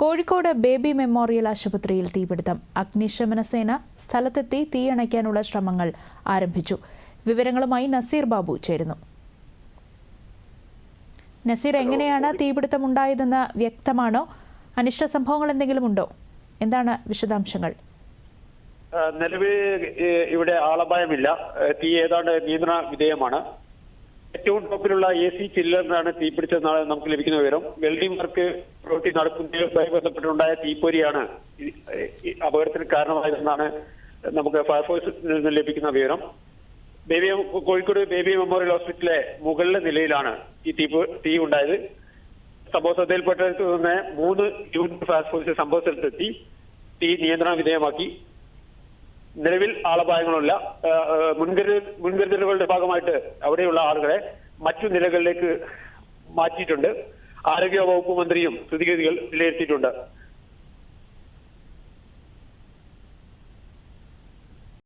Kozhikode baby memorial ആശുപത്രിയിൽ തീപിടുത്തം. അഗ്നിശമന സേന സ്ഥലത്തെത്തി തീയണയ്ക്കാനുള്ള ശ്രമങ്ങൾ ആരംഭിച്ചു. വിവരങ്ങളുമായി നസീർ ബാബു ചേരുന്നു. നസീർ എങ്ങനെയാണ് തീപിടുത്തം ഉണ്ടായതെന്ന് വ്യക്തമാണോ? അനിഷ്ട സംഭവങ്ങൾ എന്തെങ്കിലും ഉണ്ടോ? എന്താണ് വിശദാംശങ്ങൾ? നിലവിൽ ഇവിടെ ആളപായമില്ല. തീ ഏതാണ്ട് നിയന്ത്രണ വിധേയമാണ്. ഏറ്റവും ടോപ്പിലുള്ള എ സി ചില്ലറിനാണ് തീ പിടിച്ചതെന്നാണ് നമുക്ക് ലഭിക്കുന്ന വിവരം. വെൽഡിംഗ് വർക്ക് പ്രവൃത്തി നടക്കുന്നതുമായി ബന്ധപ്പെട്ടുണ്ടായ തീപ്പൊരിയാണ് അപകടത്തിന് കാരണമായതെന്നാണ് നമുക്ക് ഫയർഫോഴ്സിൽ നിന്ന് ലഭിക്കുന്ന വിവരം. ബേബി കോഴിക്കോട് ബേബി മെമ്മോറിയൽ ഹോസ്പിറ്റലിലെ മുകളിലെ നിലയിലാണ് ഈ തീ തീ ഉണ്ടായത്. സംഭവ ശ്രദ്ധയിൽപ്പെട്ടതിൽ നിന്ന് മൂന്ന് യൂണിറ്റ് ഫയർഫോഴ്സ് സംഭവ സ്ഥലത്തെത്തി. തീ നിയന്ത്രണ വിധേയമാക്കി. നിലവിൽ ആളപായങ്ങളില്ല മുൻകരുതൽ മുൻകരുതലുകളുടെ ഭാഗമായിട്ട് അവിടെയുള്ള ആളുകളെ മറ്റു നിലകളിലേക്ക് മാറ്റിയിട്ടുണ്ട്. ആരോഗ്യ വകുപ്പ് മന്ത്രിയും സ്ഥിതിഗതികൾ വിലയിരുത്തിയിട്ടുണ്ട്.